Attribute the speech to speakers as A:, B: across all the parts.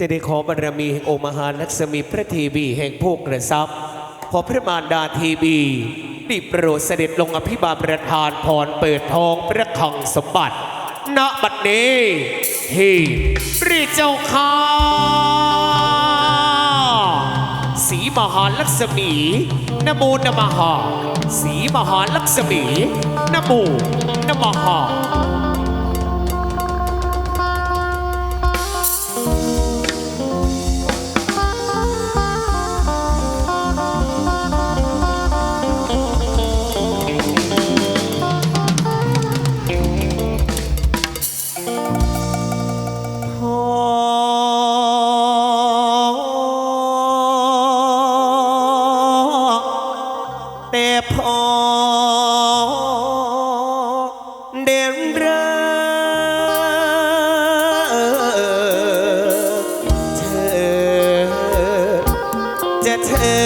A: จะได้ขอบารมีแห่งองค์มหาลักษมีพระทีวีแห่งโภกกระซับขอพระมารดาทีวีได้โปรดเสด็จลงอภิบาลประทานพรเปิดทองพระคังสมบัติ ณ บัดนี้ที่พระเจ้าค่ะสีมหาลักษมีนโมนมหาสีมหาลักษมีนโมนมหา เดินเรือเธอจะเชิ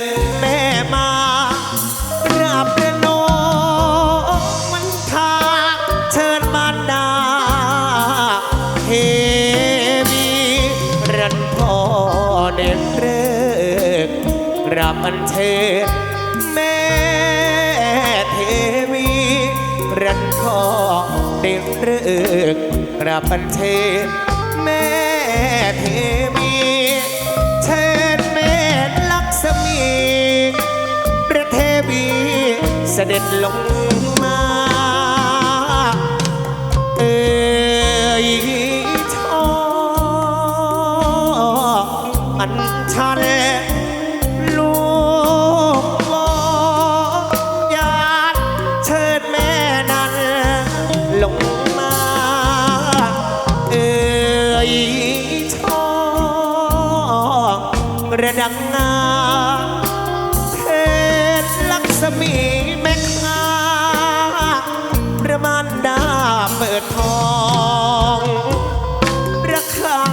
A: ญแม่มารับประนมมันทาเชิญมารดาเฮมีรันพ่อเด็กเริกรับอันเชิญ รันพ่อเด็กเริกระบันเทศแม่เทวีเชิญแม่ลักษมี ประเทวีเสด็จลง เปิดทองระคัง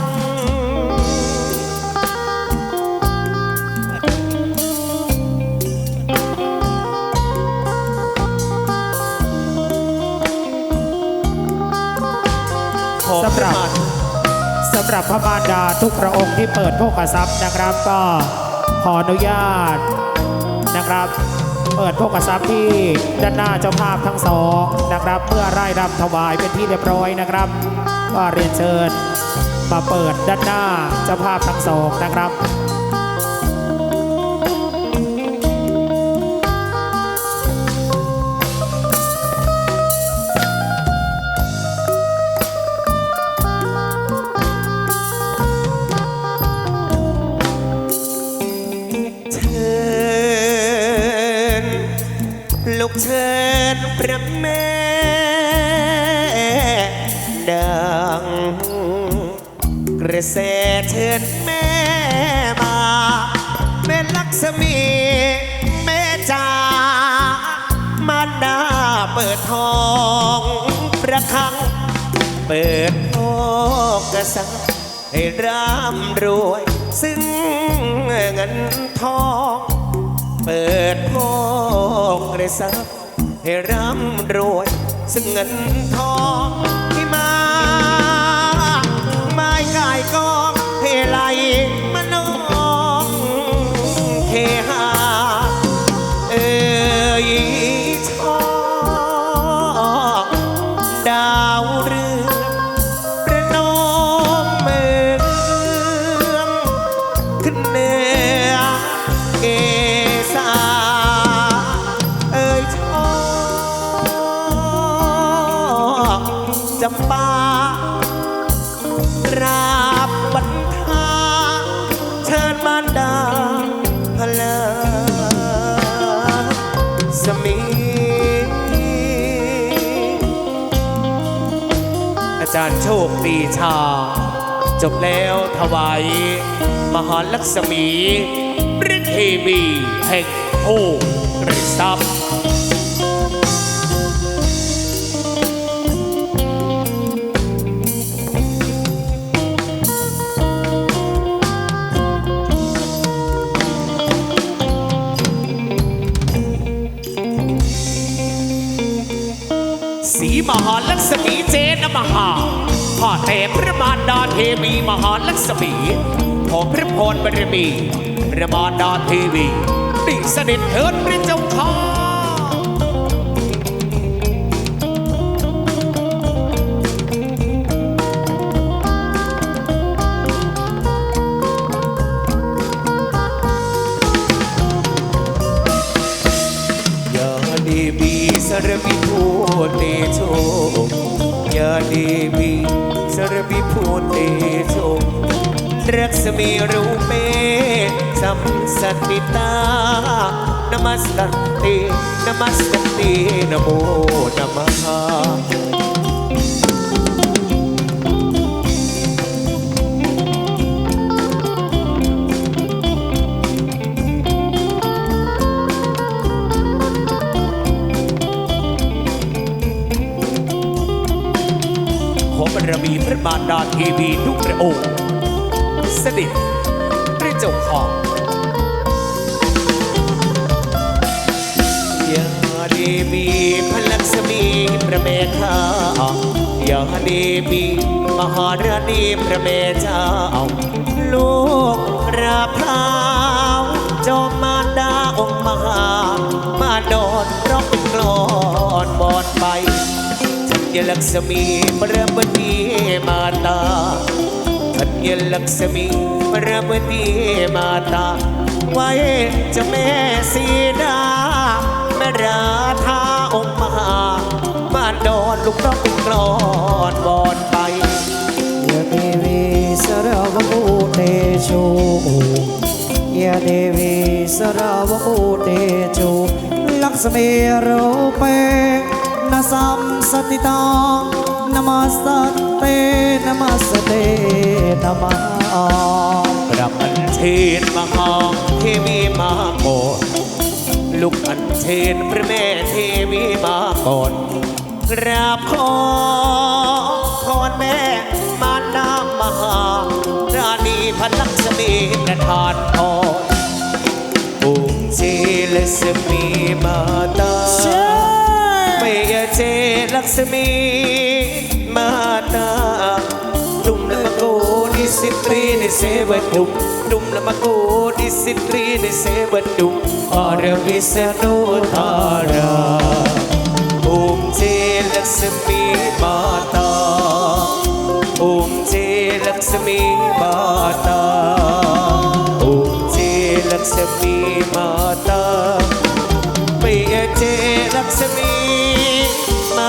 B: สำหรับสำหรับพระมารดาทุกพระองค์ที่เปิดโภคทรัพย์นะครับ ก็ขออนุญาตนะครับ เปิดพวกทรัพย์ที่ด้านหน้าเจ้าภาพทั้งสองนะครับเพื่อไร่รำถวายเป็นที่เรียบร้อยนะครับก็เรียนเชิญ มาเปิดด้านหน้าเจ้าภาพทั้งสองนะครับ
A: ลูกเชิญพระแม่ดังกระแสเชิญแม่มา แม่ลักษมีแม่จ๋ามารดาเปิดทองประคัง เปิดโอกระสังให้ร่ำรวย ซึ่งเงินทอง เปิดโอกระสังให้ร่ำรวยซึ่งเงินทองที่มา ไม่ง่ายกองให้ไหลมาน้องเฮฮาเอ่ยชอบดาวเรืองประนมเมืองขึ้นเหนือเก จำปากราบบันทาเชิญมารดาพลาสมีอาจารย์โชคปีชา จบแล้วถวายมหาลักษมีพระเทวีแห่งโอ้กระซั บสีมหาลักษมีเจนมหา
C: ข้าแต่พระมารดาเทวีมหาลักษมีขอพระพรบารมีพระมารดาเทวีได้เสด็จเถิดพระเจ้าค่ะ
A: ยาเดวีสรวิภูเตโชยาเดวี รวิภูเตโชรักษมีรูเปสัมสัตติตานมัสตันตินมัสตันตินโนม
C: มีพระมารดาเทวีทุกพระองค์เสด็จพระเจ้าค่ะ
A: ยาเดวีพระลักษมีพระแม่ข้ายาเดวีมหาราณีพระแม่เจ้าลูกราพราวจอมมารดาองค์มหามาโดนร้องเป็นกลอนบอดไป ทัญลักษมีพระบดีมาตาทัญลักษมีพระบดีมาตาไว้จ้าแม่สีดาแม่ราธาองค์มหามาโดนลูกร้องนกลอนบอดไป
B: ยะเดวีสรวภูเตโชยะเดวีสรวภูเตโชลักษมีโรเปนะ สัมสติตังนมัสเตนมัสเตนมะ
A: กราบอัญเชิญมหาเทวีมาก่อนลุกอัญเชิญพระแม่เทวีมาก่อนกราบขอพรแม่มารดามหาราณีพันลักษมีประทานพรองค์เจลสมีมาตา จลักษมีมาตาดุมละมะโกดิสิตรีในเส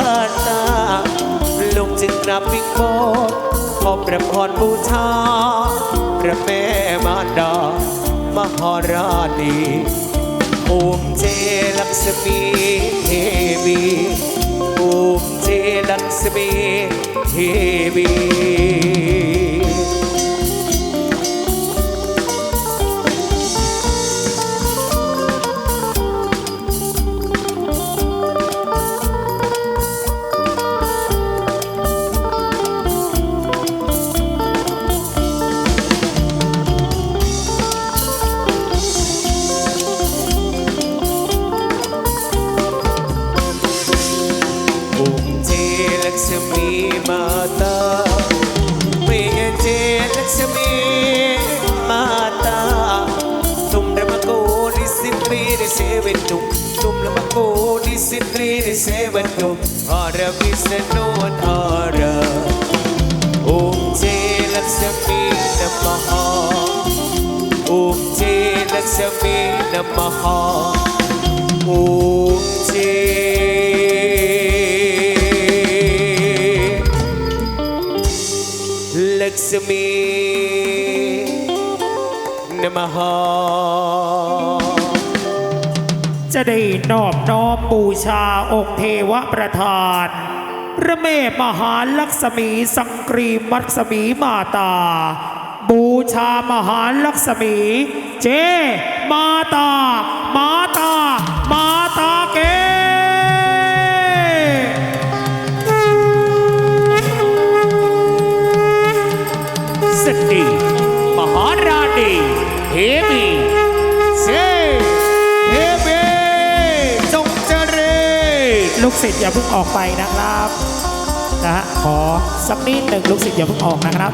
A: านุทาราองค์เจลักษมีมาตาองจลักษมีมาตาองจึงกราบวิงบอนขอบพระพรบูชาพระแม่มารดามหาราณีอุ้มเจลักษมีเทวีอุ้มเจลักษมีเทวี ตรีดิเสวิตุมตุมระมะโกดิสิ จะ
B: ได้นอบน้อมบูชาองค์เทวประธาน พระแม่มหาลักษมีสังกรีมัตสมีมาตา บูชามหาลักษมี เจ มาตา มาตา มาตาเก
C: สตีมหาราณีเทวี
B: ลูกศิษย์อย่าเพิ่งออกไปนะครับนะฮะขอสักนิดหนึ่งลูกศิษย์อย่าเพิ่งออกนะครับ